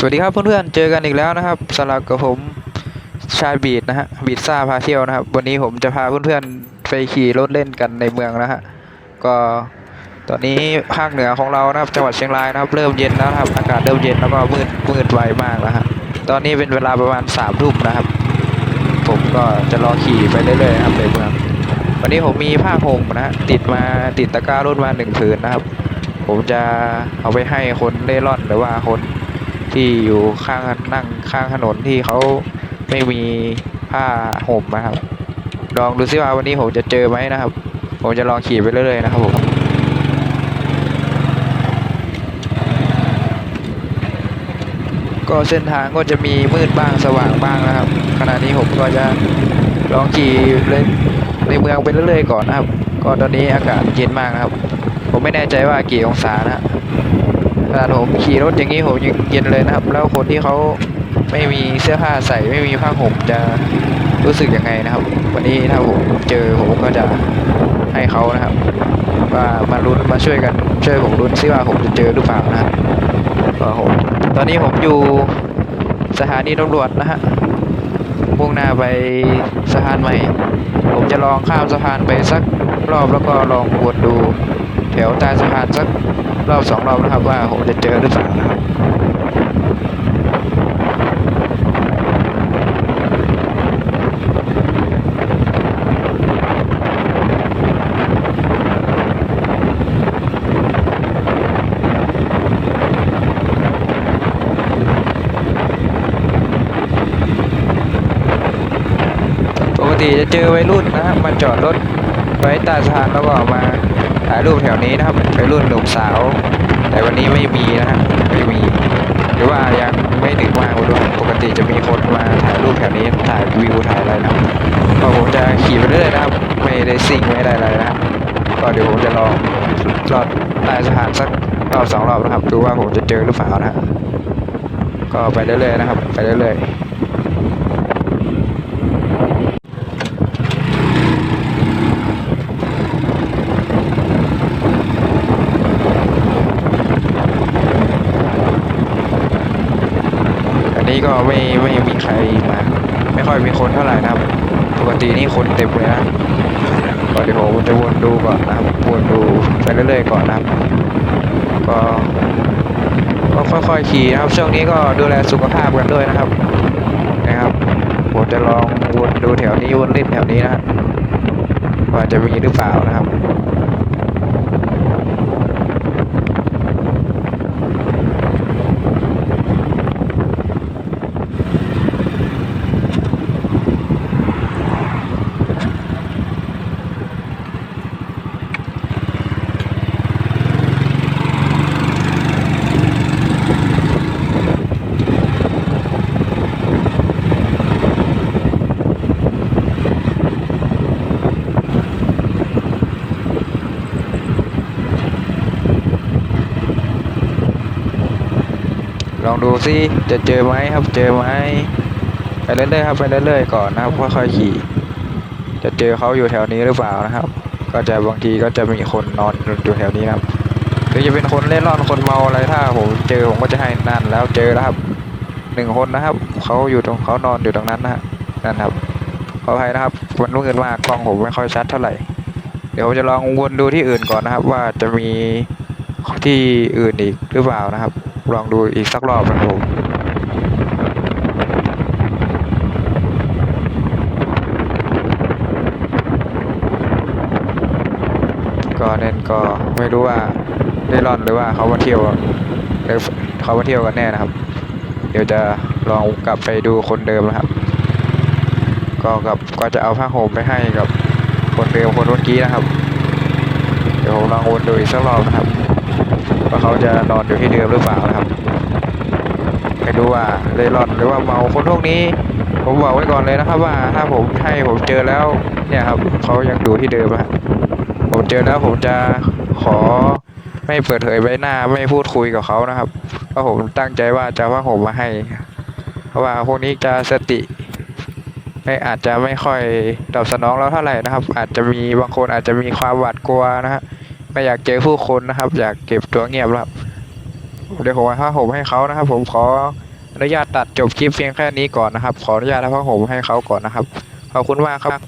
สวัสดีครับเพื่อนๆ เจอกันอีกแล้วนะครับสำหรับกับผมชายบีดนะฮะบีดซ่าพาเที่ยวนะครับ วันนี้ผมจะพาเพื่อนๆไปขี่รถเล่นกันในเมืองนะฮะก็ตอนนี้ภาคเหนือของเรานะครับจังหวัดเชียงรายนะครับ เริ่มเย็นแล้วครับอากาศเริ่มเย็นแล้วก็มืดมืดไวมากแล้วฮะตอนนี้เป็นเวลาประมาณสามทุ่มนะครับ ผมก็จะรอขี่ไปเรื่อยๆนะครับในเมืองวันนี้ผมมีผ้าห่มนะฮะติดมาติดตะกร้ารถมาหนึ่งผืนนะครับ ผมจะเอาไปให้คนเล่ร่อนหรือว่าคน ที่อยู่ข้างนั่งข้างถนนที่เขาไม่มีผ้าห่มนะครับ ลองดูซิว่าวันนี้ผมจะเจอไหมนะครับ ผมจะลองขี่ไปเรื่อยๆนะครับผมก็เส้นทางก็จะมีมืดบ้างสว่างบ้างนะครับ ขณะนี้ผมก็จะลองขี่เล่นในเมืองไปเรื่อยๆก่อนนะครับ ก็ตอนนี้อากาศเย็นมากนะครับ ผมไม่แน่ใจว่ากี่องศานะฮะ ขนาดผมขี่รถอย่างนี้ผมยังเย็นเลยนะครับ แล้วคนที่เขาไม่มีเสื้อผ้าใส่ไม่มีผ้าห่มจะรู้สึกยังไงนะครับ วันนี้ถ้าผมเจอผมก็จะให้เขานะครับ ว่ามาลุ้นมาช่วยกันช่วยผมลุ้นซิว่าผมจะเจอหรือเปล่านะครับก็ผมตอนนี้ผมอยู่สถานีตำรวจนะฮะมุ่งหน้าไปสะพานใหม่ ผมจะลองข้ามสะพานไปสักรอบแล้วก็ลองวนดู แถวใต้สะพานสักรอบสองรอบนะครับว่าผมจะเจอหรือเปล่านะครับปกติจะเจอวัยรุ่นนะมาจอดรถ ไว้ใต้สะพานแล้วก็มาถ่ายรูปแถวนี้นะครับวัยรุ่นหนุ่มสาว แต่วันนี้ไม่มีนะฮะไม่มี หรือว่ายังไม่ดึกมากไม่รู้ครับปกติจะมีคนมาถ่ายรูปแถวนี้ถ่ายวิวถ่ายอะไรนะครับก็ผมจะขี่ไปเรื่อยๆนะครับ ไม่ได้ซิ่งไม่ได้อะไรนะครับก็เดี๋ยวผมจะลองลอดใต้สะพานสักรอบสองรอบนะครับดูว่าผมจะเจอหรือเปล่านะฮะก็ไปเรื่อยๆนะครับ ไปเรื่อยๆ ก็ไม่ไม่มีใครมา ไม่ค่อยมีคนเท่าไหร่นะครับ ปกตินี่คนเต็มเลยนะก็เดี๋ยวผมจะวนดูก่อนนะครับวนดูไปเรื่อยๆก่อนนะครับ ก็ก็ค่อยๆขี่นะครับ ช่วงนี้ก็ดูแลสุขภาพกันด้วยนะครับ นะครับ ผมจะลองวนดูแถวนี้วนเล่นแถวนี้นะว่าจะมีหรือเปล่านะครับ ลองดูซิจะเจอไหมครับเจอไหมไปเรื่อยๆครับไปเรื่อยๆก่อนนะครับค่อยๆขี่ จะเจอเขาอยู่แถวนี้หรือเปล่านะครับ ก็จะบางทีก็จะมีคนนอนอยู่แถวนี้นะครับหรือจะเป็นคนเล่นร่อนคนเมาอะไรถ้าผมเจอผมก็จะให้นั่นแล้วเจอแล้วครับหนึ่งคนนะครับเขาอยู่ตรงเขานอนอยู่ตรงนั้นนะฮะนั่นครับขออภัยนะครับมันมืดมากกล้องผมไม่ค่อยชัดเท่าไหร่ เดี๋ยวผมจะลองวนดูที่อื่นก่อนนะครับ ว่าจะมีที่อื่นอีกหรือเปล่านะครับ ลองดูอีกสักรอบนะครับผมก็เน้นก็ไม่รู้ว่าได้ร่อนหรือว่าเขามาเที่ยวหรือเขามาเที่ยวกันแน่นะครับ เดี๋ยวจะลองกลับไปดูคนเดิมนะครับ ก็กับก็จะเอาผ้าห่มไปให้กับคนเดิมคนเมื่อกี้นะครับ เดี๋ยวผมลองวนดูอีกสักรอบนะครับ ว่าเขาจะนอนอยู่ที่เดิมหรือเปล่านะครับไม่รู้ว่าเล่ร่อนหรือว่าเมาคนพวกนี้ ผมบอกไว้ก่อนเลยนะครับว่าถ้าผมให้ผมเจอแล้วเนี่ยครับเขายังอยู่ที่เดิมอะผมเจอแล้วผมจะขอไม่เปิดเผยใบหน้าไม่พูดคุยกับเขานะครับเพราะผมตั้งใจว่าจะว่าผมมาให้ เพราะว่าพวกนี้จะสติไม่อาจจะไม่ค่อยตอบสนองเราเท่าไหร่นะครับ อาจจะมีบางคนอาจจะมีความหวาดกลัวนะฮะ ไม่อยากเจอผู้คนนะครับ อยากเก็บตัวเงียบล้วครับเดี๋ยวผมว่าผ้าผมให้เขานะครับ ผมขออนุญาตตัดจบคลิปเพียงแค่นี้ก่อนนะครับ ขออนุญาตแล้วพ่อผมให้เขาก่อนนะครับขอบคุณมากครับ